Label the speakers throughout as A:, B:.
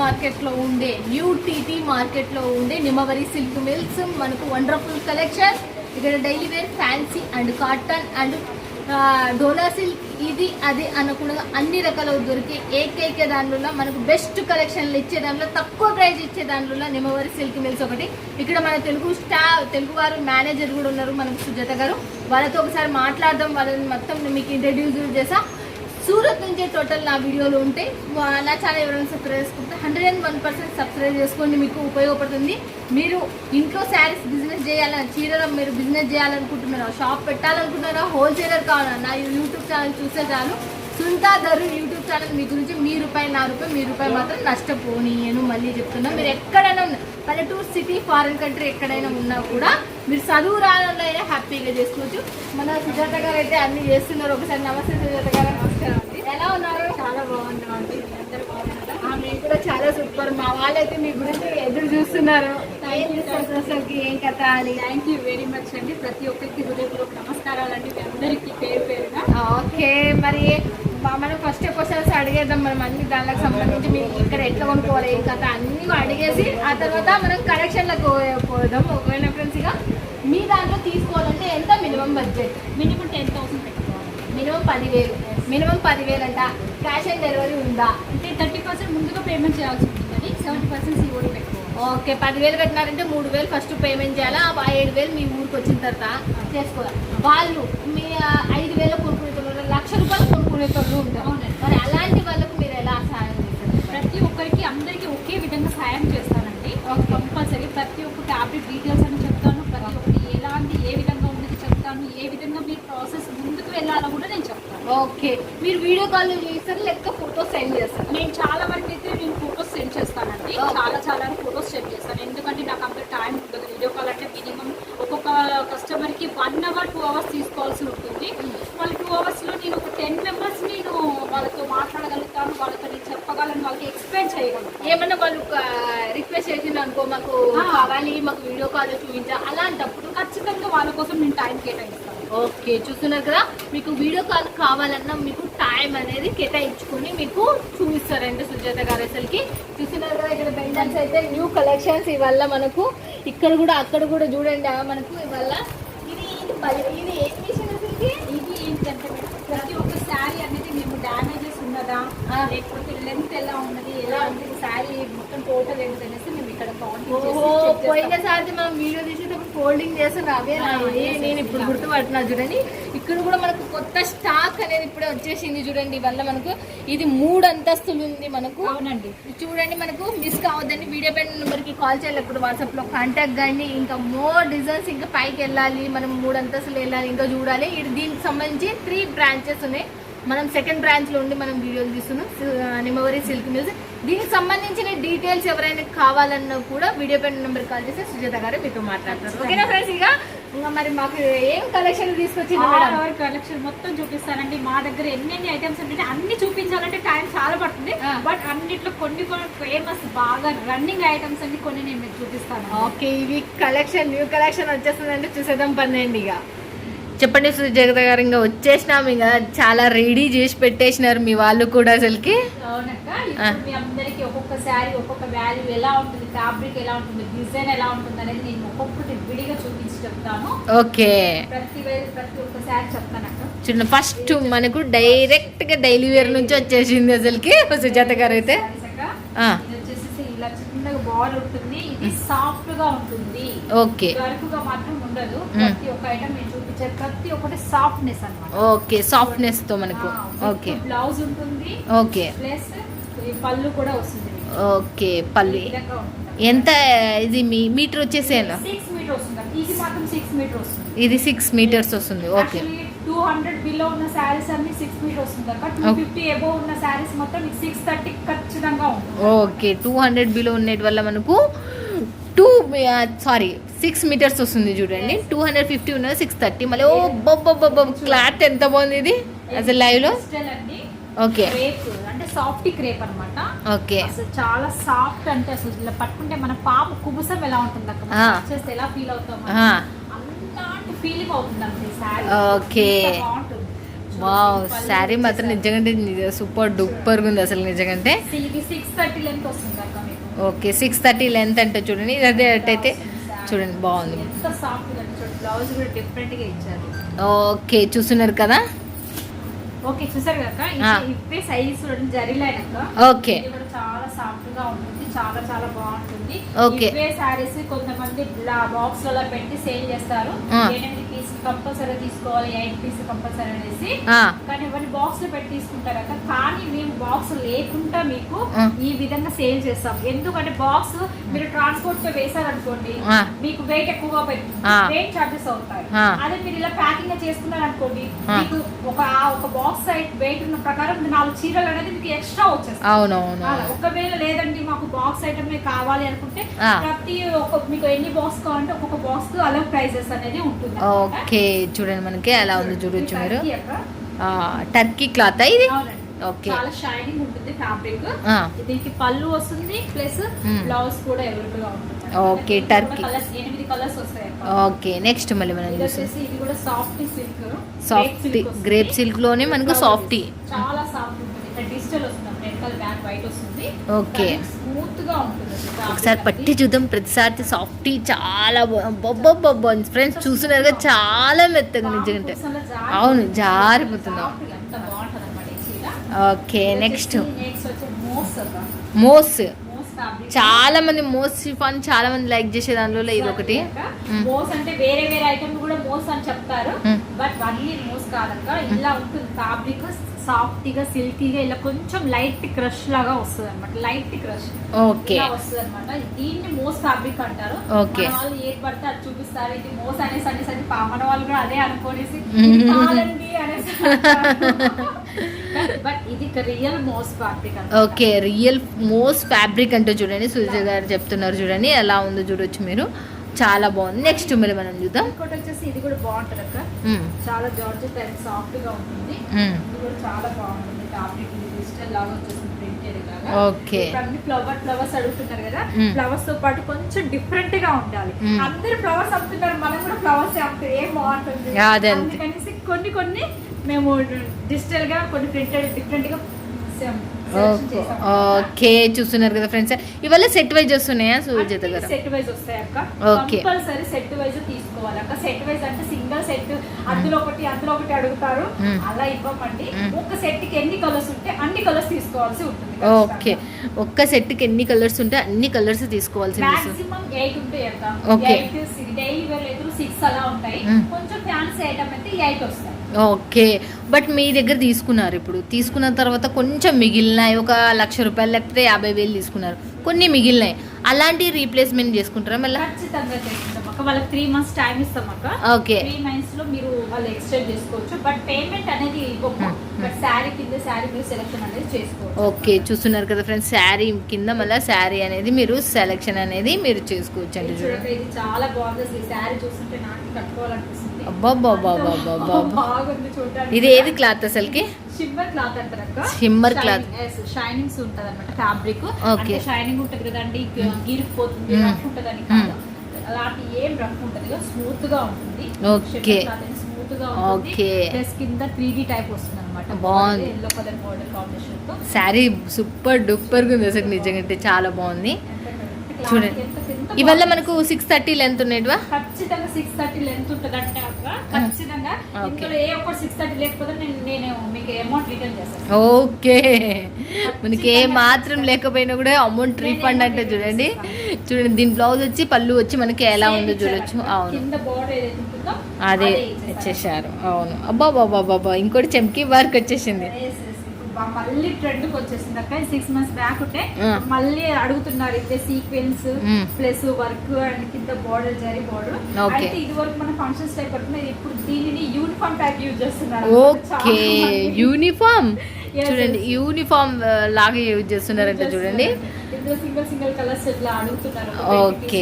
A: మార్కెట్లో ఉండే new TT మార్కెట్లో ఉండే నిమ్మవరి సిల్క్ మిల్స్ మనకు వండర్ఫుల్ కలెక్షన్ ఇక్కడ daily wear fancy and cotton and dola silk ఇది అది అనకుండా అన్ని రకాల దొరికే ఏకైక దానిలో మనకు బెస్ట్ కలెక్షన్లు ఇచ్చే దానిలో తక్కువ ప్రైస్ ఇచ్చే దానిలో నిమ్మవరి సిల్క్ మిల్స్ ఒకటి. ఇక్కడ మన తెలుగు స్టా తెలుగు వారు మేనేజర్ కూడా ఉన్నారు మనకు సుజాత గారు. వాళ్ళతో ఒకసారి మాట్లాడదాం వాళ్ళని మొత్తం మీకు ఇంట్రడ్యూస్ చేసా సూరత్ నుంచే టోటల్ నా వీడియోలు ఉంటాయి నా ఛానల్ ఎవరైనా సబ్స్క్రైబ్ చేసుకుంటే hundred and one percent subscribe చేసుకోండి మీకు ఉపయోగపడుతుంది. మీరు ఇంట్లో శారీస్ బిజినెస్ చేయాలని చీరల మీరు బిజినెస్ చేయాలనుకుంటున్నారా షాప్ పెట్టాలనుకుంటున్నారా హోల్సేలర్ కావాలన్నా నా యూట్యూబ్ ఛానల్ చూసే చాలు. సుంతా ధరు యూట్యూబ్ ఛానల్ మీ గురించి మీ రూపాయి నా రూపాయి మీ రూపాయి మాత్రం నష్టపోనీయను మళ్ళీ చెప్తున్నా. మీరు ఎక్కడైనా ఉన్న పల్లెటూరు సిటీ ఫారిన్ కంట్రీ ఎక్కడైనా ఉన్నా కూడా మీరు చదువు రానంలో అయినా హ్యాపీగా చేసుకోవచ్చు. మన సుజాత గారు అయితే అన్ని చేస్తున్నారు. ఒకసారి నమస్తే సుజాత గారు నమస్కారం అండి. ఎలా ఉన్నారు? చాలా బాగున్నాం అండి. అందరూ బాగున్నారా? మేము కూడా చాలా సూపర్. మా వాళ్ళైతే మీ గురించి ఎదురు చూస్తున్నారు. అసలుకి ఏం కథ అని.
B: థ్యాంక్ యూ వెరీ మచ్ అండి. ప్రతి ఒక్కరికి హృదయపూర్వక నమస్కారాలండి. మీ అందరికీ పేరు పేరుగా
A: ఓకే మరి మనం ఫస్ట్ క్వశ్చన్స్ అడిగేద్దాం మనం అన్ని దానికి సంబంధించి మీరు ఇక్కడ ఎట్లా కొనుక్కోవాలి ఏం కథ అన్ని అడిగేసి ఆ తర్వాత మనం కలెక్షన్లకు పోదాం. ఒకవేళ ఫ్రెండ్స్ ఇక మీ దాంట్లో తీసుకోవాలంటే ఎంత minimum budget
B: minimum ten thousand పెట్టుకోవాలి.
A: మినిమం పదివేలు. మినిమం పదివేలు అంట క్యాష్ ఆన్ డెలివరీ ఉందా?
B: అంటే థర్టీ పర్సెంట్ ముందుగా పేమెంట్ చేయాల్సి ఉంటుందని సెవెంటీ పర్సెంట్ సిఓడి పెట్టుకోవాలి.
A: ఓకే పదివేలు కట్టినారంటే మూడు వేలు ఫస్ట్ పేమెంట్ చేయాలా? ఆ ఏడు వేలు మీ ఊరికి వచ్చిన తర్వాత చేసుకోవాలి? వాళ్ళు మీ ఐదు వేలు లక్ష రూపాయలు కొనుక్కునే వాళ్ళు ఉంటారు. మరి అలాంటి వాళ్ళకు మీరు ఎలా సహాయం చేస్తారు
B: ప్రతి ఒక్కరికి అందరికీ ఒకే విధంగా సాయం చేస్తానండి. కంపల్సరీ ప్రతి ఒక్క ఫ్యాబ్రిక్ డీటెయిల్స్ అని చెప్తాను. ప్రతి ఒక్కటి ఎలాంటి ఏ విధంగా ఉన్నది చెప్తాను. ఏ విధంగా మీరు ప్రాసెస్ ముందుకు వెళ్ళాలో కూడా నేను చెప్తాను.
A: ఓకే. మీరు వీడియో కాల్ చేస్తారు లేక ఫోటోస్ సెండ్ చేస్తారు?
B: నేను చాలా వరకు అయితే నేను ఫొటోస్ సెండ్ చేస్తానండి. చాలా చాలా ఫొటోస్ సెండ్ చేస్తాను. ఎందుకంటే నాకు అంత టైం ఉండదు. వీడియో కాల్ అంటే మినిమం ఒక్కొక్క కస్టమర్కి వన్ అవర్ టూ అవర్స్ తీసుకోవాల్సి ఉంటుంది. వాళ్ళ టూ అవర్స్లో నేను ఒక టెన్ మెంబర్స్ నేను వాళ్ళతో మాట్లాడగలుగుతాను వాళ్ళతో నేను చెప్పగలను వాళ్ళకి ఎక్స్ప్లెయిన్ చేయగలుగుతాను
A: ఏమన్నా వాళ్ళు రిక్వెస్ట్ చేసింది అనుకో మాకు. కావాలి మాకు వీడియో కాల్ చూపించా. అలాంటప్పుడు
B: ఖచ్చితంగా వాళ్ళ కోసం నేను టైం కేటాయిస్తాను
A: ఓకే చూస్తున్నారు కదా? మీకు వీడియో కాల్ కావాలన్నా మీకు టైం అనేది కేటాయించుకొని మీకు చూపిస్తారండి సుజాత గారు అసలుకి. చూస్తున్నారు కదా ఇక్కడ బెండల్స్ అయితే న్యూ కలెక్షన్స్ ఇవల్ల మనకు? ఇక్కడ కూడా అక్కడ కూడా చూడండి మనకు ఇవల్ల ఇది ఇది ఏం మిషన్ అసలుకి?
B: ఇది ఏంటంటే ప్రతి ఒక్క శారీ అనేది మేము డ్యామేజెస్ ఉన్నదా. లేకపోతే లెంత్ ఎలా ఉన్నది? శారీ మొత్తం టోటల్ అనేసి మేము ఇక్కడ.
A: పోయినసారి మనం వీడియో తీసేటప్పుడు ఫోల్డింగ్ చేస్తాను అవే నేను ఇప్పుడు. గుర్తుపడుతున్నా చూడండి. ఇక్కడ కూడా మనకు కొత్త స్టాక్ అనేది ఇప్పుడే వచ్చేసింది చూడండి. వల్ల మనకు ఇది మూడు అంతస్తులు ఉంది మనకు.
B: అవునండి.
A: చూడండి మనకు మిస్ కావద్దండి. వీడియో పైన నెంబర్కి కాల్ చేయాలి. ఇప్పుడు వాట్సాప్లో కాంటాక్ట్ కానీ ఇంకా మోర్ డిజైన్స్ ఇంకా పైకి వెళ్ళాలి. మనం మూడు అంతస్తులు వెళ్ళాలి. ఇంకా చూడాలి. ఇది దీనికి సంబంధించి త్రీ బ్రాంచెస్ ఉన్నాయి. మనం సెకండ్ బ్రాంచ్లో ఉండి మనం వీడియోలు తీస్తున్నాం. నిమ్మవరి సిల్క్ మిల్స్ దీనికి సంబంధించిన డీటెయిల్స్ ఎవరైనా కావాలన్నా కూడా వీడియో పైన నెంబర్ కాల్ చేస్తే సుజాత గారు మీతో మాట్లాడతారు. ఓకేనా ఫ్రెండ్స్? ఇక ఇంకా మరి మాకు ఏం కలెక్షన్ తీసుకొచ్చింది మేడం
B: కలెక్షన్ మొత్తం చూపిస్తానండి. మా దగ్గర ఎన్ని ఎన్ని ఐటమ్స్ ఉంటాయి అన్ని చూపించాలంటే టైం చాలా పడుతుంది. బట్ అన్నిట్లో కొన్ని కొన్ని ఫేమస్ బాగా రన్నింగ్ ఐటమ్స్ అన్ని కొన్ని నేను మీకు చూపిస్తాను.
A: ఓకే ఇవి కలెక్షన్ న్యూ కలెక్షన్ వచ్చేస్తుందంటే చూసేద్దాం పన్నెండి ఇక. చెప్పండి సుజాత గారు ఇంకా వచ్చేసినాం ఇక చాలా రెడీ చేసి పెట్టేసినారు మీ వాళ్ళు కూడా అసలుకి.
B: అవునక్క
A: ఆ.
B: ఇప్పుడు మీ అందరికి ఒక్కొక్క శారీ ఒక్కొక్క వాల్యూ ఎలా ఉంటుంది ఫ్యాబ్రిక్ ఎలా ఉంటుంది డిజైన్ ఎలా ఉంటుంది అనేది నేను ఒక్కొక్కటి విడిగా చూపించి చెప్తాను.
A: ఓకే.
B: ప్రతి వే- ప్రతి ఒక్క శారీ చెప్తానక్క.
A: చూడండి ఫస్ట్ మనకు డైరెక్ట్గా డైలీ వేర్ నుంచి వచ్చేసింది అసలుకి సుజాత గారు అయితే.
B: శారీస్ అక్క.
A: ఆ,
B: ఇది వచ్చేసి ఇలా చిన్నగా బాల్ ఉంటుంది ఇది సాఫ్ట్గా ఉంటుంది.
A: ఓకే.
B: గరుకుగా మాత్రం ఉండదు. ప్రతి ఒక్క ఐటమ్ చూపించే ప్రతి ఒక్కటి సాఫ్ట్నెస్ అన్నమాట.
A: ఓకే సాఫ్ట్నెస్తో మనకు. ఓకే.
B: బ్లౌజ్ ఉంటుంది.
A: ఓకే.
B: ప్లస్ ఈ పళ్ళు కూడా వస్తుంది.
A: ఓకే పల్లి ఎంత ఇది మీ మీటర్ వచ్చేసి ఎలా?
B: సిక్స్ మీటర్ వస్తుంది. ఇది మాత్రం సిక్స్ మీటర్ వస్తుంది.
A: ఇది సిక్స్ మీటర్స్ వస్తుంది. ఓకే.
B: టూ హండ్రెడ్ బిలో ఉన్న శారీస్ అన్ని సిక్స్ మీటర్ వస్తుంది. అక్క టూ. ఫిఫ్టీ ఎబో ఉన్న శారీస్ మొత్తం సిక్స్ థర్టీ ఖచ్చితంగా ఉంటుంది.
A: ఓకే టూ హండ్రెడ్ బిలో ఉండేటి వల్ల మనకు టూ సారీ సిక్స్ మీటర్స్ వస్తుంది చూడండి. టూ హండ్రెడ్ ఫిఫ్టీ ఉన్నది సిక్స్ థర్టీ మళ్ళీ ఓ బొబ్బ క్లాత్ ఎంత బాగుంది ఇది? అసలు లైవ్లో?
B: Crystal అండి.
A: ఓకే.
B: అంటే సాఫ్ట్ క్రేప్ అన్నమాట.
A: ఓకే.
B: చాలా సాఫ్ట్ అంటే అసలు ఇలా పట్టుకుంటే మన పాప కుబుసం ఎలా ఉంటుంది అక్క? ఎలా ఫీల్ అవుతాం. అలాంటి ఫీలింగ్ అవుతుంది అండి శారీ
A: ఓకే. వావ్ శారీ మాత్రం నిజంగా సూపర్ డూపర్ ఉంది అసలు నిజంగానే
B: ఇది సిక్స్ థర్టీ లెంత్ వస్తుంది.
A: ఓకే సిక్స్ థర్టీ లెంత్ అంటే చూడండి. అదే అయితే చూడండి బాగుంది.
B: ఎంత సాఫ్ట్గా చూడండి. బ్లౌజ్ కూడా డిఫరెంట్గా ఇచ్చారు.
A: ఓకే చూస్తున్నారు కదా?
B: ఓకే చూసారు కదా. ఇవే సైజ్ చూడండి
A: ఓకే.
B: చాలా సాఫ్ట్గా ఉంటుంది చాలా చాలా బాగుంటుంది.
A: ఓకే.
B: ఇవే సారీస్ కొంతమంది బాక్స్ పెట్టి సేల్ చేస్తారు. కంపల్సరీ తీసుకోవాలి ఎయిట్ పీస్ కంపల్సరీ అనేసి కానీ ఇవన్నీ బాక్స్లో పెట్టి తీసుకుంటారు అక్క కానీ మేము బాక్స్ లేకుండా మీకు. ఈ విధంగా సేల్ చేస్తాం ఎందుకంటే బాక్స్ మీరు ట్రాన్స్పోర్ట్తో వేసారనుకోండి. మీకు వెయిట్ ఎక్కువగా. వెయిట్ చార్జెస్ అవుతాయి. అదే మీరు ఇలా ప్యాకింగ్ చేసుకున్నారు అనుకోండి. మీకు ఒక ఒక బాక్స్ సైడ్ వెయిట్ ఉన్న ప్రకారం నాలుగు చీరలు అనేది మీకు ఎక్స్ట్రా వచ్చేస్తాయి
A: అవునవును.
B: ఒకవేళ లేదండి మాకు బాక్స్ ఐటమ్ కావాలి అనుకుంటే. ప్రతి ఒక్క మీకు ఎన్ని బాక్స్ కావాలంటే ఒక్కొక్క బాక్స్ అలా ప్రైజెస్ అనేది ఉంటుంది.
A: ఓకే చూడండి మనకి ఎలా ఉంది చూడొచ్చు మీరు
B: టర్కీ
A: క్లాత్ ఇది. ఓకే.
B: చాలా షైనింగ్ ఉంటుంది ఫ్యాబ్రిక్
A: ఆ,
B: దీనికి పళ్ళు వస్తుంది ప్లస్. బ్లౌజ్ కూడా అవైలబుల్గా ఉంటుంది.
A: Okay, Turkey.
B: ఎనిమిది కలర్స్ వస్తాయి.
A: ఓకే నెక్స్ట్ మళ్ళీ మనం
B: వచ్చేసి ఇది కూడా సాఫ్ట్ సిల్క్
A: సాఫ్ట్ గ్రేప్ సిల్క్లోనే మనకు సాఫ్టీ
B: చాలా సాఫ్ట్ ఉంటుంది. డిజిటల్ వస్తుంది. రెడ్ కలర్ బ్యాక్ వైట్ వస్తుంది. ఉంటుంది. fabric
A: ఒకసారి పట్టి. చూద్దాం. ప్రతిసారి సాఫ్టీ చాలా బొబ్బొబ్బొబ్బ ఫ్రెండ్స్ చూస్తున్నారు చాలా మెత్తగా నిజంగా. అవును జారిపోతుంది. Okay next.
B: మోస్.
A: చాలా మంది మోస్ షిఫాన్ చాలా మంది లైక్ చేసే దానిలో ఇది ఒకటి.
B: మోస్ అంటే వేరే వేరే ఐటమ్ కూడా మోస్ అని చెప్తారు. బట్ అన్ని మోస్ కాదక్క. ఇలా ఉంటుంది. ఫ్యాబ్రిక్ సాఫ్ట్గా సిల్కీగా ఇలా కొంచెం లైట్ క్రష్ లాగా వస్తుంది అనమాట లైట్ క్రష్
A: ఓకే.
B: వస్తుంది అనమాట దీన్ని మోస్ ఫ్యాబ్రిక్ అంటారు.
A: ఓకే.
B: వాళ్ళు ఏది పడితే అది చూపిస్తారు. ఇది మోస్ అనేసి అనేసి మన వాళ్ళు కూడా అదే అనుకోనేసి కాదండి అనేసి బట్ ఇది real moss fabric
A: okay real most fabric అంటే చూడండి సుజయ్ గారు చెప్తున్నారు చూడండి ఎలా ఉందో చూడొచ్చు మీరు. చాలా బాగుంది నెక్స్ట్ మరి మనం చూద్దాం
B: ఇంకోటి వచ్చేసి ఇది కూడా బాగుంటుంది అక్క. చాలా జార్జెట్ అండ్ సాఫ్ట్గా ఉంటుంది. ఇది కూడా చాలా బాగుంటుంది డిజిటల్ లాగా వచ్చేసింది
A: ఓకే.
B: అన్ని ఫ్లవర్ ఫ్లవర్స్ అడుగుతున్నారు కదా. ఫ్లవర్స్తో పాటు కొంచెం డిఫరెంట్గా ఉండాలి. అందరు ఫ్లవర్స్ అమ్ముతున్నారు మనం కూడా ఫ్లవర్స్ అమ్ముతారు ఏం బాగుంటుంది. అందుకనేసి కొన్ని కొన్ని మేము డిజిటల్గా కొన్ని ప్రింటెడ్ డిఫరెంట్గా
A: ఓకే. చూస్తున్నారు కదా ఫ్రెండ్స్ ఇవాళ సెట్ వైజ్ వస్తున్నాయా సుజాత గారు?
B: సెట్ వైజ్ వస్తాయి అక్క.
A: ఓకే.
B: కంపల్సరీ సెట్ వైజ్ తీసుకోవాలి అక్క. సెట్ వైజ్ అంటే సింగిల్ సెట్ అందులో ఒకటి అందులో ఒకటి అడుగుతారు.
A: మ్మ్.
B: అలా ఇవ్వమండి.
A: మ్మ్.
B: ఒక సెట్కి ఎన్ని కలర్స్ ఉంటే అన్ని కలర్స్ తీసుకోవాల్సి ఉంటుంది.
A: ఓకే ఒక్క సెట్కి ఎన్ని కలర్స్ ఉంటే అన్ని కలర్స్ తీసుకోవాల్సింది సు-
B: మాక్సిమం ఎయిట్ ఉంటాయి అక్క.
A: ఓకే.
B: డైలీ వేర్ ఎదురు సిక్స్ అలా ఉంటాయి.
A: మ్మ్.
B: కొంచెం ఫ్యాన్సీ ఐటమ్ అయితే ఎయిట్ వస్తాయి.
A: ఓకే. బట్ మీ దగ్గర తీసుకున్నారు ఇప్పుడు. తీసుకున్న తర్వాత కొంచెం మిగిలినాయి. ఒక లక్ష రూపాయలు లేకపోతే యాభై వేలు తీసుకున్నారు. కొన్ని మిగిలినాయి. అలాంటి రీప్లేస్మెంట్ చేసుకుంటారా మళ్ళీ?
B: ఖచ్చితంగా అక్క వాళ్ళకి త్రీ మంత్స్ టైం ఇస్తాం అక్క.
A: ఓకే.
B: త్రీ మంత్స్లో మీరు వాళ్ళు ఎక్స్టెండ్ చేసుకోవచ్చు. బట్ పేమెంట్ అనేది. బట్ శారీ కింద శారీ మీరు సెలెక్షన్ అనేది చేసుకోవచ్చు.
A: ఓకే చూస్తున్నారు కదా ఫ్రెండ్స్ శారీ కింద మళ్ళీ శారీ అనేది మీరు సెలెక్షన్ అనేది మీరు చేసుకోవచ్చు అండి
B: ఇది
A: చూడండి.
B: చూడండి, ఇది చాలా బాగుంది అసలు శారీ చూస్తుంటే నాకు కట్టుకోవాలనిపిస్తుంది.
A: ఇది ఏది క్లాత్ అసలుకి?
B: షిమ్మర్ క్లాత్ అంటారు
A: Shimmer cloth.
B: షైనింగ్స్ ఉంటది అనమాట ఫ్యాబ్రిక్. అంటే షైనింగ్ ఉంటది కదండి గిరిపోతుంది
A: Mm.
B: రఫ్ ఉంటదని కాదు అలాంటి ఏం రఫ్ ఉంటది స్మూత్గా ఉంటుంది
A: Okay.
B: స్మూత్గా
A: Okay.
B: ప్లస్ కింద త్రీ డి టైప్ వస్తుంది అనమాట
A: బాగుంది.
B: ఎల్లో కలర్ మోడల్ కాంబినేషన్తో
A: శారీ సూపర్ డూపర్గా ఉంది అసలు నిజంగా అంటే చాలా బాగుంది చూడండి. ఇవల్ల. మనకు సిక్స్ థర్టీ లెంత్ ఉండేటివా
B: ఖచ్చితంగా సిక్స్ థర్టీ లెంత్ ఉంటుంది అంటే అక్క ఖచ్చితంగా.
A: Okay.
B: ఇందులో ఏ ఒక్కటి సిక్స్ థర్టీ లేకపోతే నేను నేను మీకు అమౌంట్ రిటర్న్ చేస్తాను.
A: ఓకే. మనకి ఏ మాత్రం లేకపోయినా కూడా అమౌంట్ రీఫండ్ అంటే చూడండి. చూడండి దీని బ్లౌజ్ వచ్చి పళ్ళు వచ్చి మనకి ఎలా ఉందో చూడొచ్చు. అవును. అదే
B: ఇచ్చేసారు.
A: అవును. అబ్బా బాబా బాబా ఇంకోటి చెంకి వర్క్ వచ్చేసింది.
B: మళ్ళీ ట్రెండ్కి వచ్చేసింది అక్క సిక్స్ మంత్స్ బ్యాక్ ఉంటే. మళ్ళీ అడుగుతున్నారు ఇదే సీక్వెన్స్. ప్లస్ వర్క్ అండ్ కింద బోర్డర్ జరీ బోర్డర్. అయితే ఇది వరకు మన ఫంక్షన్స్ టైప్ పడుతుంది ఇప్పుడు దీనిని యూనిఫామ్ టైప్ యూజ్ చేస్తున్నారు
A: ఓకే యూనిఫామ్ చూడండి. యూనిఫామ్ లాగా యూజ్ చేస్తున్నారంట చూడండి
B: సింగిల్ సింగిల్ కలర్స్ ఇట్లా అడుగుతున్నారు.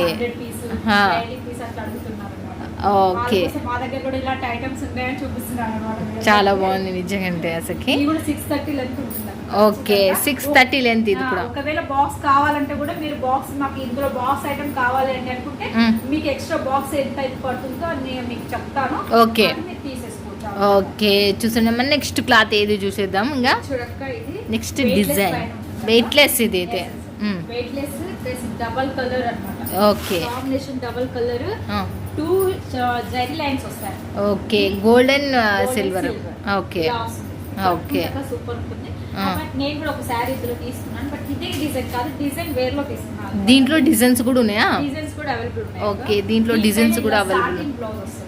B: Hundred piece. పీస్ అట్లా
A: ఓకే.
B: వాళ్ళ కోసం మా దగ్గర కూడా ఇలాంటి ఐటమ్స్ ఉన్నాయని
A: చాలా బాగుంది నిజంగా అసలుకి.
B: కూడా సిక్స్ థర్టీ లెంత్ ఉంటుంది.
A: ఓకే సిక్స్ థర్టీ లెంత్ ఇది కూడా.
B: ఒకవేళ బాక్స్ కావాలంటే కూడా మీరు బాక్స్ మాకు ఇందులో బాక్స్ ఐటమ్ కావాలి అని అనుకుంటే. మీకు ఎక్స్ట్రా బాక్స్ ఎంత అయితే పడుతుందో నేను మీకు చెప్తాను. తీసేసుకోవచ్చు
A: ఓకే చూసాం నెక్స్ట్ క్లాత్ ఏది చూసేద్దాం ఇంకా?
B: చూడక్క ఇది
A: నెక్స్ట్ డిజైన్ వెయిట్లెస్ ఇది అయితే.
B: వెయిట్లెస్ డబల్ కలర్ అన్నమాట.
A: Okay.
B: Combination double colour two zari lines వస్తాయి
A: okay golden silver. Okay. Okay.
B: Super ఉంటుంది నేను కూడా ఒక శారీ ఇందులో తీసుకున్నాను బట్ ఇదే డిజైన్ కాదు డిజైన్ వేర్లో తీసుకున్నాను
A: దీంట్లో డిజైన్స్ కూడా ఉన్నాయా
B: డిజైన్స్ కూడా అవైలబుల్
A: ఓకే, దీంట్లో designs కూడా available.
B: బ్లౌజ్ వస్తుంది.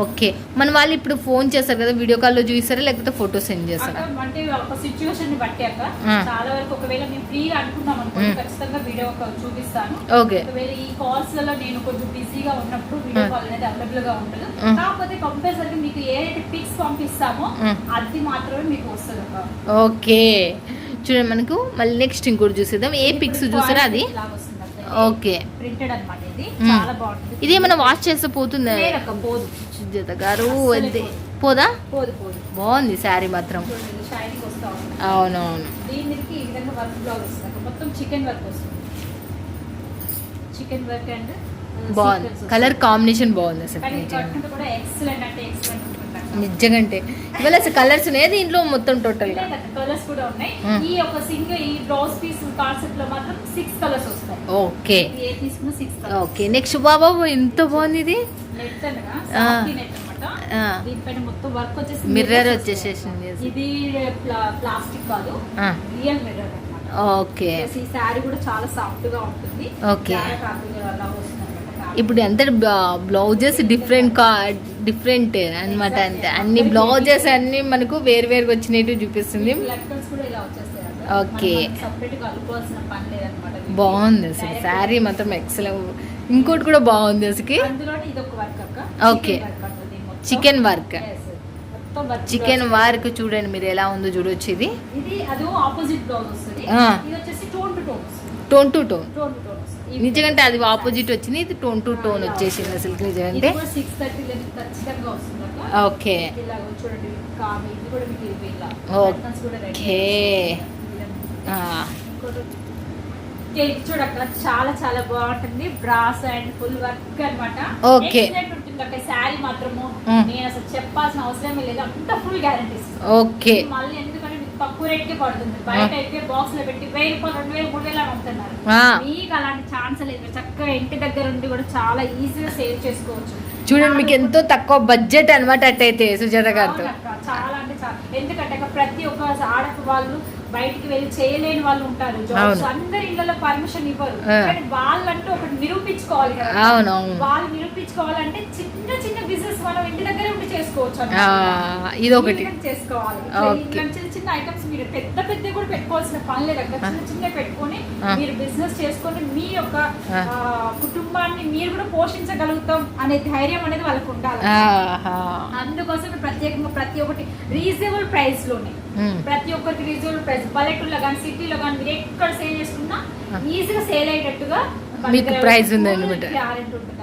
A: ఓకే మన వాళ్ళు ఇప్పుడు ఫోన్ చేస్తారు కదా వీడియో కాల్లో చూపిస్తారా లేకపోతే ఫోటో సెండ్ చేస్తారా
B: అక్క అంటే ఒక సిచ్యువేషన్ని బట్టి అక్క
A: ఆ.
B: చాలా వరకు ఒకవేళ మేము ఫ్రీ అనుకున్నాం అనుకోండి
A: మ్.
B: ఖచ్చితంగా వీడియో కాల్ చూపిస్తాను
A: ఓకే
B: ఒకవేళ ఈ కాల్స్లలో నేను కొంచెం బిజీగా ఉన్నప్పుడు వీడియో
A: ఆ.
B: కాల్ అనేది అవైలబుల్గా ఉండదు
A: ఆ.
B: కాకపోతే కంపల్సరీ మీకు ఏదైతే పిక్స్ పంపిస్తామో
A: ఆ.
B: అది మాత్రమే మీకు వస్తుంది అక్క
A: ఓకే చూడండి మనకు మళ్ళీ నెక్స్ట్ ఇంకోటి చూసేద్దాం ఏ పిక్స్ చూసారా అది ఓకే.
B: ప్రింటెడ్ అన్నమాట ఇది.
A: మ్.
B: చాలా బాగుంటుంది.
A: ఇది ఏమైనా వాష్ చేస్తే పోతుందా
B: లేదక్క, పోదు.
A: సుజాత గారు
B: పోదు.
A: పోదా?
B: పోదు పోదు.
A: బాగుంది శారీ మాత్రం. అవునవును.
B: దీని మీదకి ఈ విధంగా వర్క్ బ్లౌజ్ వస్తుంది అక్క. మొత్తం చికెన్ వర్క్ వస్తుంది. చికెన్ వర్క్ అండ్
A: బాగుంది. కలర్ కాంబినేషన్ బాగుంది అసలు
B: ఎక్సలెంట్ అంటే ఎక్సలెంట్ ఉంటుంది అక్క.
A: నిజంగా అంటే ఇవాళ అసలు కలర్స్ ఉన్నాయి దీంట్లో మొత్తం టోటల్గా?
B: కలర్స్ కూడా ఉన్నాయి. ఈ ఒక సింగిల్ ఈ బ్లౌజ్ పీస్ కాన్సెప్ట్లో మాత్రం సిక్స్ కలర్స్ వస్తాయి.
A: ఓకే.
B: ఏ తీసుకున్నా సిక్స్ కలర్స్
A: ఓకే. నెక్స్ట్ బాబా ఎంత బాగుంది ఇది మిర్రర్ వచ్చేసేసింది.
B: ఇది ప్లా- ప్లాస్టిక్ కాదు. Real mirror
A: okay.
B: ఈ శారీ కూడా చాలా సాఫ్ట్గా ఉంటుంది.
A: ఓకే. ఇప్పుడు ఎంత బ్లౌజెస్ డిఫరెంట్ డిఫరెంట్ అన్నమాట అంతే. అన్ని బ్లౌజెస్ అన్ని మనకు వేరు వేరుగా వచ్చినట్టు చూపిస్తుంది. ఓకే. బాగుంది అసలు. శారీ మాత్రం ఎక్సలెంట్ ఇంకోటి కూడా బాగుంది అసలు okay. Chicken work chicken. Work చూడండి మీరు ఎలా ఉందో చూడొచ్చు ఇది.
B: Tone to tone
A: tone to tone నిజంగా అది ఆపోజిట్ వచ్చింది. ఇది టోన్ టు టోన్ వచ్చేసింది అసలు నిజంగా. ఓకే. ఓకే.
B: చూడక్క చాలా చాలా బాగుంటుంది. బ్రాస్ అండ్ ఫుల్ వర్క్ అన్నమాట.
A: ఓకే.
B: శారీ మాత్రము. నేను అసలు చెప్పాల్సిన అవసరమే లేదు. అంత ఫుల్ గ్యారంటీ
A: ఓకే.
B: మళ్ళీ తక్కువ రేట్కి పడుతుంది. బయట అయితే బాక్స్లో పెట్టి వెయ్యి రూపాయలు రెండు వేలు మూడు వేలు అని అమ్ముతున్నారు. మీకు అలాంటి ఛాన్స్ లేదు. చక్కగా ఇంటి దగ్గర ఉండి కూడా చాలా ఈజీగా సేవ్ చేసుకోవచ్చు.
A: చూడండి మీకు ఎంతో తక్కువ బడ్జెట్ అనమాట అట్టయితే సుజాత గారితో.
B: చాలా అంటే చాలా. ఎందుకంటే ప్రతి ఒక్క ఆడపు వాళ్ళు బయటికి వెళ్ళి చేయలేని వాళ్ళు ఉంటారు. జాబ్స్. అందరి ఇళ్ళలో పర్మిషన్ ఇవ్వరు. కానీ వాళ్ళంటూ ఒకటి నిరూపించుకోవాలి కదా. వాళ్ళు నిరూపించుకోవాలంటే చిన్న చిన్న బిజినెస్ మనం ఇంటి దగ్గరే ఉండి చేసుకోవచ్చు ఈ విధంగా చేసుకోవాలి. చిన్న చిన్న ఐటమ్స్ మీరు పెద్ద పెద్ద కూడా పెట్టుకోవాల్సిన పని లేదు. అక్కడ చిన్న చిన్న పెట్టుకొని. మీరు బిజినెస్ చేసుకొని మీ యొక్క కుటుంబాన్ని మీరు కూడా పోషించగలుగుతాం అనే ధైర్యం అనేది వాళ్ళకు ఉండాలి. అందుకోసం ప్రత్యేకంగా ప్రతి ఒక్కటి రీజనబుల్
A: ప్రైస్లోనే.
B: ప్రతి ఒక్కరికి రీజనబుల్ ప్రైస్ పల్లెటూరులో కానీ సిటీలో కానీ మీరు ఎక్కడ సేల్ చేసుకున్నా. ఈజీగా సేల్ అయ్యేటట్టుగా
A: మీకు price ఉంది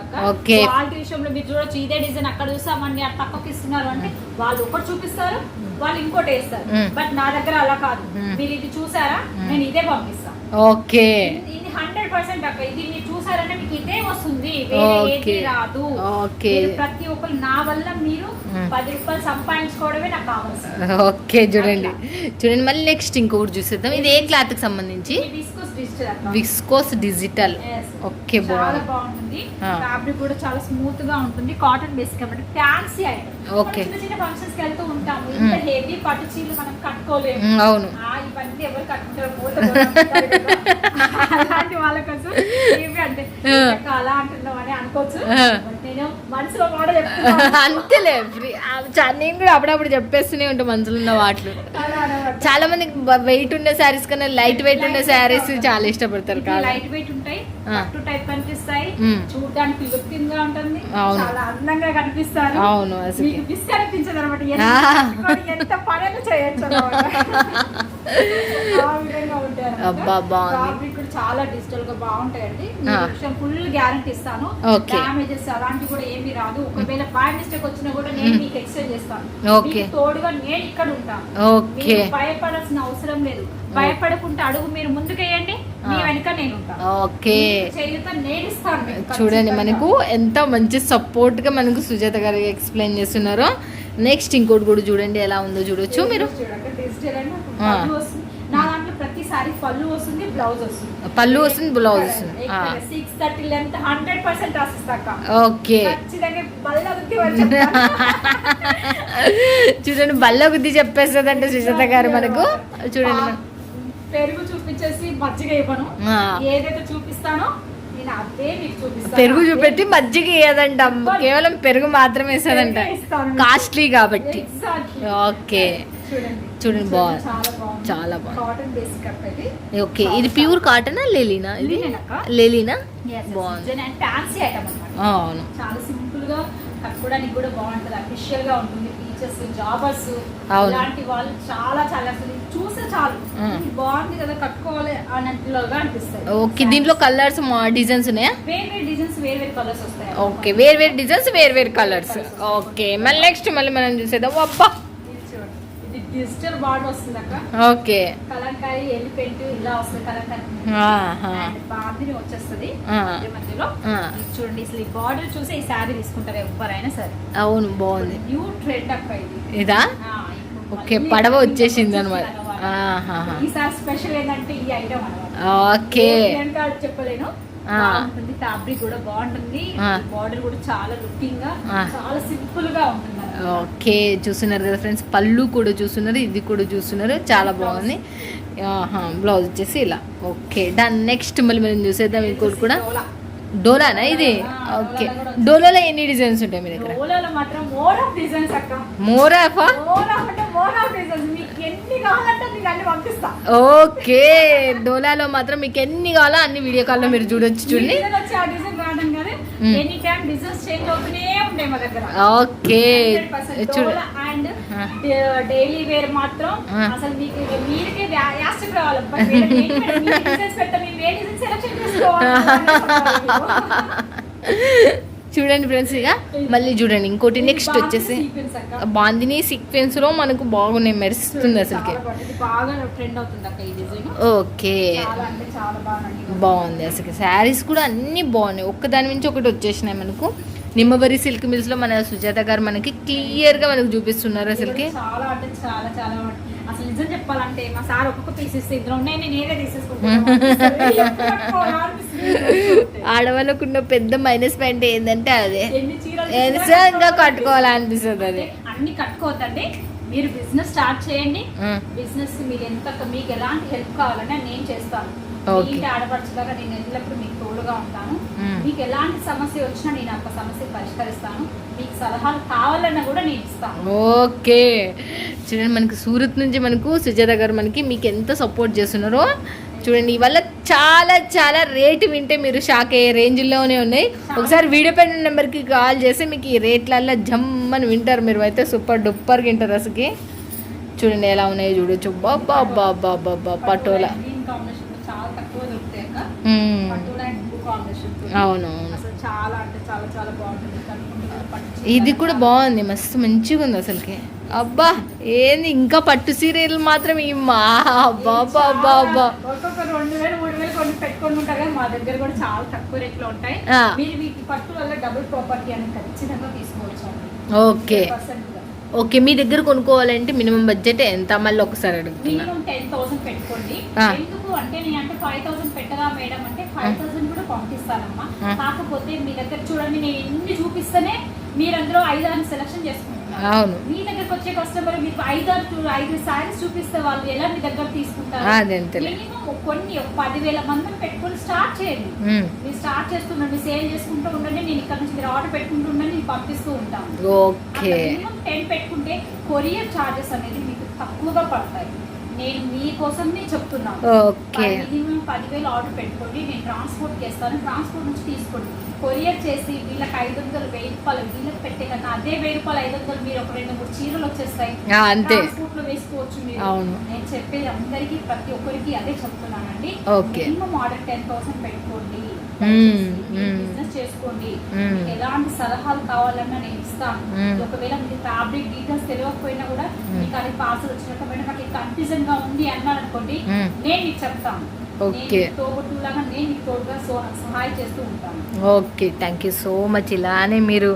B: అక్క.
A: ఓకే.
B: క్వాలిటీ విషయంలో మీరు చూడొచ్చు ఇదే డిజైన్ అక్కడ అక్కడ తక్కువకి ఇస్తున్నారు అంటే వాళ్ళు ఒకటి చూపిస్తారు వాళ్ళు ఇంకోటి వేస్తారు. బట్ నా దగ్గర అలా కాదు. మీరు ఇది చూసారా. నేను ఇదే పంపిస్తాను
A: ఓకే
B: హండ్రెడ్ పర్సెంట్ అక్క. ఇది మీరు చూసారంటే మీకు ఇదే వస్తుంది. వేరే. ఏది రాదు. మీరు ప్రతి ఒక్కరు నా వల్ల మీరు. పది రూపాయలు సంపాదించుకోవడమే నాకు కావాల్సింది
A: ఓకే చూడండి. చూడండి మళ్ళీ నెక్స్ట్ ఇంకొకటి చూసేద్దాం. ఇది ఏ క్లాత్కి సంబంధించి
B: విస్కోస్ డిజిటల్
A: విస్కోస్. ఓకే
B: చాలా
A: బాగుంది
B: బాగుంటుంది. ఫ్యాబ్రిక్ కూడా చాలా స్మూత్గా ఉంటుంది. కాటన్ బేసిక్ కాబట్టి ఫ్యాన్సీ ఐటమ్
A: ఓకే.
B: చిన్న చిన్న ఫంక్షన్స్కి వెళ్తూ ఉంటాము. ఇంత. హెవీ పట్టు చీరలు మనం కట్టుకోలేము.
A: అవును.
B: ఆ, ఇవన్నీ ఎవరు కట్టుకుంటారు. అలాంటి వాళ్ళ కోసం ఇవి అంటే అలా అంటున్నాం అని అనుకోవచ్చు.
A: అంతేలే నేను కూడా అప్పుడప్పుడు చెప్పేస్తూనే ఉంటాం మనసులో ఉన్న వాటిలో. చాలా మందికి వెయిట్ ఉండే శారీస్ కన్నా లైట్ వెయిట్ ఉండే శారీస్ చాలా ఇష్టపడతారు
B: ఇవి
A: కాదు
B: లైట్ వెయిట్ ఉంటాయి
A: ఆ.
B: పట్టు టైప్ కనిపిస్తాయి
A: మ్మ్.
B: చూడడానికి లుకింగ్గా ఉంటుంది
A: అవును.
B: చాలా అందంగా కనిపిస్తారు
A: అవును అసలు
B: మీకు మిస్ కనిపించదు అనమాట
A: ఆ.
B: ఎంత పనులు చేయొచ్చు అన్నమాట. ఆ విధంగా ఉంటాయి
A: అబ్బా, బాగుంది.
B: చాలా డిజిటల్గా బాగుంటాయండి. ఫుల్ గ్యారంటీ ఇస్తాను. డ్యామేజెస్ అలాంటివి కూడా ఏమీ రాదు. ఒకవేళ బై మిస్టేక్ వచ్చినా కూడా నేను. మీకు ఎక్స్చేంజ్ చేస్తాను. మీకు తోడుగా నేను ఇక్కడ ఉంటాను.
A: ఓకే.
B: భయపడాల్సిన అవసరం లేదు. భయపడకుండా అడుగు మీరు ముందుకేయండి
A: ఓకే. చూడండి. మనకు ఎంత మంచి సపోర్ట్గా మనకు సుజాత గారు ఎక్స్ప్లెయిన్ చేస్తున్నారో. నెక్స్ట్ ఇంకోటి కూడా చూడండి ఎలా ఉందో చూడొచ్చు మీరు. ఆ.
B: పళ్ళు వస్తుంది బ్లౌజ్ వస్తుంది
A: పళ్ళు వస్తుంది, బ్లౌజ్ వస్తుంది. ఆ.
B: Six thirty length hundred percent రాసిస్తాక
A: okay. చూడండి బల్ల బుద్ధి చెప్పేస్తుంది అంటే సుజాత గారు మనకు చూడండి
B: పెరుగు చూపించేసి మజ్జిగ ఇవ్వను. ఏదైతే చూపిస్తానో
A: పెరుగు చూపెట్టి మజ్జిగ ఇయ్యదంట కేవలం పెరుగు మాత్రమే ఇస్తుందంట. కాస్ట్లీ కాబట్టి. ఓకే
B: చూడండి.
A: బాగుంది.
B: చాలా బాగుంది.
A: ఓకే ఇది ప్యూర్ కాటనా లేలీనా ఇది? లేలీనా బాగుంది. అవును.
B: చాలా సింపుల్గా కట్టుకోవడానికి కూడా బాగుంటది. అఫిషియల్గా ఉంటుంది. Teachers jobbers. ఇలాంటి వాళ్ళు చాలా చాలా అసలు చూస్తే చాలు. బాగుంది కదా కట్టుకోవాలి అన్నట్లుగా అనిపిస్తుంది.
A: ఓకే దీంట్లో కలర్స్ డిజైన్స్ ఉన్నాయా?
B: వేరే వేరే డిజైన్స్ వేరే వేరే కలర్స్ వస్తాయి
A: ఓకే వేరు వేరు డిజైన్స్ వేరు వేరు కలర్స్ ఓకే మళ్ళీ నెక్స్ట్ మళ్ళీ మనం చూసేద్దాం. అబ్బా!
B: డిజిటల్ బార్డర్ వస్తుంది అక్క.
A: ఓకే.
B: కలంకారీ ఎలిఫెంట్ ఇలా వస్తుంది కలంకారీ. బాందిని వచ్చేస్తుంది మధ్యలో. చూడండి అసలు ఈ బార్డర్ చూసి ఈ శారీ తీసుకుంటారు ఎవరైనా సరే.
A: అవును బాగుంది.
B: న్యూ ట్రెండ్ అక్క ఇది.
A: ఇదా? ఓకే పడవ వచ్చేసింది అనమాట.
B: ఈసారి స్పెషల్ ఏంటంటే ఈ ఐటమ్
A: ఓకే.
B: చెప్పలేను. బాగుంటుంది ఫ్యాబ్రిక్ కూడా బాగుంటుంది. బార్డర్ కూడా చాలా
A: లుకింగ్గా.
B: చాలా సింపుల్గా ఉంటుంది.
A: ఓకే చూస్తున్నారు కదా ఫ్రెండ్స్ పళ్ళు కూడా చూస్తున్నారు ఇది కూడా చూస్తున్నారు చాలా బాగుంది. బ్లౌజ్ వచ్చేసి ఇలా. ఓకే డన్ నెక్స్ట్ మళ్ళీ మనం చూసేద్దాం ఇంకోటి కూడా.
B: డోలా.
A: డోలానా ఇది? ఓకే. డోలాలో ఎన్ని డిజైన్స్ ఉంటాయి మీ దగ్గర?
B: More of more of
A: okay డోలాలో మాత్రం మీకు ఎన్ని కావాలో అన్ని వీడియో కాల్లో మీరు చూడొచ్చు చూడండి. ఓకే చూడు.
B: డైలీ వేర్ మాత్రం. అసలు మీకు మీరుకే యాస్టిక్ రావాలి సెలెక్షన్ చేసుకోవాలి?
A: చూడండి ఫ్రెండ్స్ ఇక. మళ్ళీ చూడండి ఇంకోటి నెక్స్ట్ వచ్చేసి బాందిని సీక్వెన్స్లో మనకు బాగున్నాయి మెరుస్తుంది అసలుకి. ఓకే. బాగుంది అసలు శారీస్ కూడా అన్ని బాగున్నాయి. ఒక్కదాని నుంచి ఒకటి వచ్చేసినాయి మనకు. నిమ్మబరి సిల్క్ మిల్స్లో మన సుజాత గారు మనకి క్లియర్గా మనకు చూపిస్తున్నారు అసలుకి.
B: చాలా అంటే చాలా చాలా అసలు నిజం చెప్పాలంటే మా సార్ ఒక్కొక్క పీస్ ఇస్తే ఇందులో ఉన్నాయి నేను ఏదే తీసేసుకుంటాను.
A: ఆడవాళ్ళకు ఉన్న పెద్ద మైనస్ పాయింట్ ఏంటంటే అదే. ఇంకా కట్టుకోవాలనిపిస్తుంది అది.
B: అన్ని కట్టుకోవద్దండి. మీరు బిజినెస్ స్టార్ట్ చేయండి. బిజినెస్ మీరు ఎంత మీకు ఎలాంటి హెల్ప్ కావాలని నేను చేస్తాను. ఇంటి ఆడపడుచులాగా నేను ఎల్లప్పుడూ మీకు తోడుగా ఉంటాను.
A: మ్మ్.
B: మీకు ఎలాంటి సమస్య వచ్చినా నేను ఆ సమస్య పరిష్కరిస్తాను. మీకు సలహాలు కావాలన్నా కూడా నేను ఇస్తాను.
A: ఓకే చూడండి మనకి సూరత్ నుంచి మనకు సుజాత గారు మనకి మీకు ఎంత సపోర్ట్ చేస్తున్నారో చూడండి ఇవల్ల చాలా చాలా రేటు వింటే మీరు షాక్ అయ్యే రేంజ్లోనే ఉన్నాయి. ఒకసారి వీడియో పైన నెంబర్కి కాల్ చేసి మీకు ఈ రేట్లల్లో జమ్మని వింటారు మీరు. అయితే సూపర్ డూపర్గా వింటారు అసలుకి. చూడండి ఎలా ఉన్నాయో చూడొచ్చు బాబా బాబా బాబా పటోలా.
B: చీర
A: ఇది కూడా బాగుంది మస్తు మంచిగా ఉంది అసలుకి. అబ్బా ఏంది ఇంకా పట్టు సీరియల్ మాత్రం ఈ మా అబ్బా అబ్బా అబ్బా అబ్బా.
B: ఒక్కొక్క రెండు వేలు మూడు వేలు కొన్ని పెట్టుకొని ఉంటారు కానీ మా దగ్గర కూడా చాలా తక్కువ రేట్లో ఉంటాయి.
A: ఆ.
B: మీరు వీటి పట్టు వల్ల డబుల్ ప్రాపర్టీ అని ఖచ్చితంగా తీసుకోవచ్చు.
A: ఓకే.
B: 100% గా.
A: ఓకే మీ దగ్గర కొనుక్కోవాలంటే మినిమం బడ్జెట్ ఎంత? మళ్ళీ ఒకసారి అడుగుతున్నా
B: టెన్ థౌసండ్ పెట్టుకోండి. ఎందుకు అంటే నేను అంటే ఫైవ్ థౌసండ్ మేడం అంటే ఫైవ్ థౌసండ్ కూడా పంపిస్తానమ్మా. కాకపోతే మీ దగ్గర చూడండి నేను ఎన్ని చూపిస్తేనే మీరు అందులో ఐదు ఆరు సెలెక్షన్ కస్టమర్
A: అవును.
B: మీ దగ్గరకు వచ్చే కస్టమర్ మీకు ఐదు ఆరు- ఐదు సారీస్ చూపిస్తే వాళ్ళు ఎలా మీ దగ్గర తీసుకుంటారు
A: అదే.
B: మినిమం కొన్ని పదివేల మందిని పెట్టుకొని స్టార్ట్ చేయండి. మీరు స్టార్ట్ చేస్తుండండి సేల్ చేసుకుంటూ ఉండండి నేను ఇక్కడ నుంచి మీరు ఆర్డర్ పెట్టుకుంటూ ఉండండి నేను పంపిస్తూ ఉంటాను
A: ఓకే
B: మినిమం టెన్ పెట్టుకుంటే కొరియర్ చార్జెస్ అనేది మీకు తక్కువగా పడతాయి నేను మీకోసమే చెప్తున్నాను
A: ఓకే
B: మినిమం పదివేలు ఆర్డర్ పెట్టుకోండి నేను ట్రాన్స్పోర్ట్ చేస్తాను ట్రాన్స్పోర్ట్ నుంచి తీసుకోండి కొరియర్ చేసి వీళ్ళకి ఐదు వందలు వెయ్యి రూపాయలు వీళ్ళకి పెట్టే కన్నా అదే వెయ్యి రూపాయలు ఐదు వందలు మీరు ఒక రెండు మూడు చీరలు వచ్చేస్తాయి
A: అంతే.
B: ట్రాన్స్పోర్ట్లో వేసుకోవచ్చు మీరు
A: అవును.
B: నేను చెప్పేది అందరికీ ప్రతి ఒక్కరికి అదే చెప్తున్నానండి. మినిమం ఆర్డర్ టెన్ థౌసండ్ పెట్టుకోండి. బిజినెస్ చేసుకోండి
A: మ్మ్.
B: మీకు ఎలాంటి సలహాలు కావాలన్నా నేను ఇస్తాను. ఒకవేళ మీకు ఫ్యాబ్రిక్ డీటెయిల్స్ తెలియకపోయినా కూడా మీకు అది పార్సల్ వచ్చినప్పుడు నాకు కన్ఫ్యూజన్గా ఉంది అన్నాను అనుకోండి. నేను మీకు చెప్తాను
A: ఓకే.
B: నేను సహాయం చేస్తూ ఉంటాను
A: okay thank you so much ఇలానే మీరు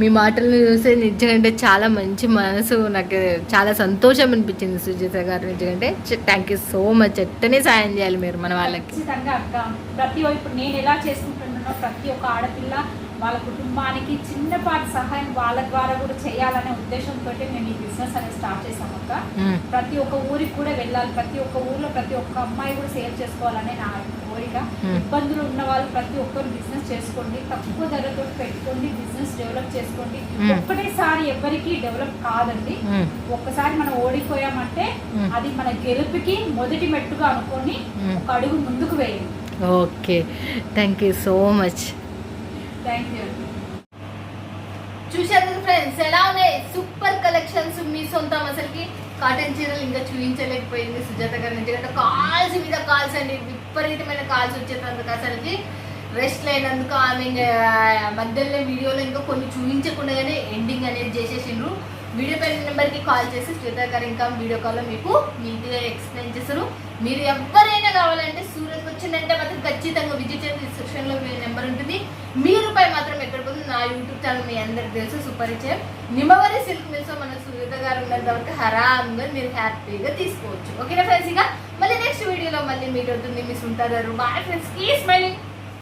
A: మీ మాటలను చూస్తే నిజంగా చాలా మంచి మనసు నాకు చాలా సంతోషం అనిపించింది సుజిత గారు. నిజంగా థ్యాంక్ యూ సో మచ్ ఎట్టనే సాయం చేయాలి మీరు మన వాళ్ళకి.
B: అక్క. ప్రతి ఇప్పుడు నేను ఎలా చేసుకుంటున్నానో ప్రతి ఒక్క ఆడపిల్ల వాళ్ళ కుటుంబానికి చిన్నపాటి సహాయం వాళ్ళ ద్వారా కూడా చేయాలనే ఉద్దేశంతో నేను ఈ బిజినెస్ అనేది స్టార్ట్ చేశాను అక్క. ప్రతి ఒక్క ఊరికి కూడా వెళ్ళాలి. ప్రతి ఒక్క ఊర్లో ప్రతి ఒక్క అమ్మాయి కూడా సేల్ చేసుకోవాలనే నా కోరిక
A: Hmm.
B: ఇబ్బందులు ఉన్న వాళ్ళు ప్రతి ఒక్కరు బిజినెస్ చేసుకోండి తక్కువ ధరతో పెట్టుకోండి బిజినెస్ డెవలప్ చేసుకోండి
A: Hmm.
B: ఒక్కటేసారి ఎవరికి డెవలప్ కాదండి
A: మ్మ్.
B: ఒక్కసారి మనం ఓడిపోయామంటే
A: Hmm.
B: అది మన గెలుపుకి మొదటి మెట్టుగా అనుకొని
A: Hmm.
B: ఒక అడుగు ముందుకు వేయండి
A: okay thank you so much
B: thank you
A: చూశారు కదా ఫ్రెండ్స్ ఎలా ఉన్నాయి? సూపర్ కలెక్షన్స్ మీ సొంతం అసలుకి. కాటన్ చీరలు ఇంకా చూపించలేకపోయింది సుజాత గారి. ఎందుకంటే కాల్స్ మీద కాల్స్ అండి విపరీతమైన కాల్స్ వచ్చేటందుకు అసలుకి. రెస్ట్ లేనందుకు ఆమె ఇంకా మధ్యలో వీడియోలో ఇంకా కొన్ని చూపించకుండానే ఎండింగ్ అనేది చేసేసిండ్రు. వీడియో పైన నెంబర్కి కాల్ చేసి శ్వేత గారు ఇంకా వీడియో కాల్లో మీకు నీట్గా ఎక్స్ప్లెయిన్ చేస్తారు. మీరు ఎవరైనా కావాలంటే సూరత్కి వచ్చిందంటే మాత్రం ఖచ్చితంగా విజిట్ చేసి డిస్క్రిప్షన్లో మీ నెంబర్ ఉంటుంది. మీరు పై మాత్రం ఎక్కడ పోతుంది నా యూట్యూబ్ ఛానల్ మీ అందరికి తెలుసు సుపరిచయం. నిమ్మవరి సిల్క్ మిల్స్లో మన సురేత గారు ఉన్నంత వరకు హరాంగా మీరు హ్యాపీగా తీసుకోవచ్చు. ఓకేనా ఫ్రెండ్స్ ఇక మళ్ళీ నెక్స్ట్ వీడియోలో మళ్ళీ మీట్ అవుతుంది మీ సుంటారు బాయ్ ఫ్రెండ్స్ కీ స్మైలింగ్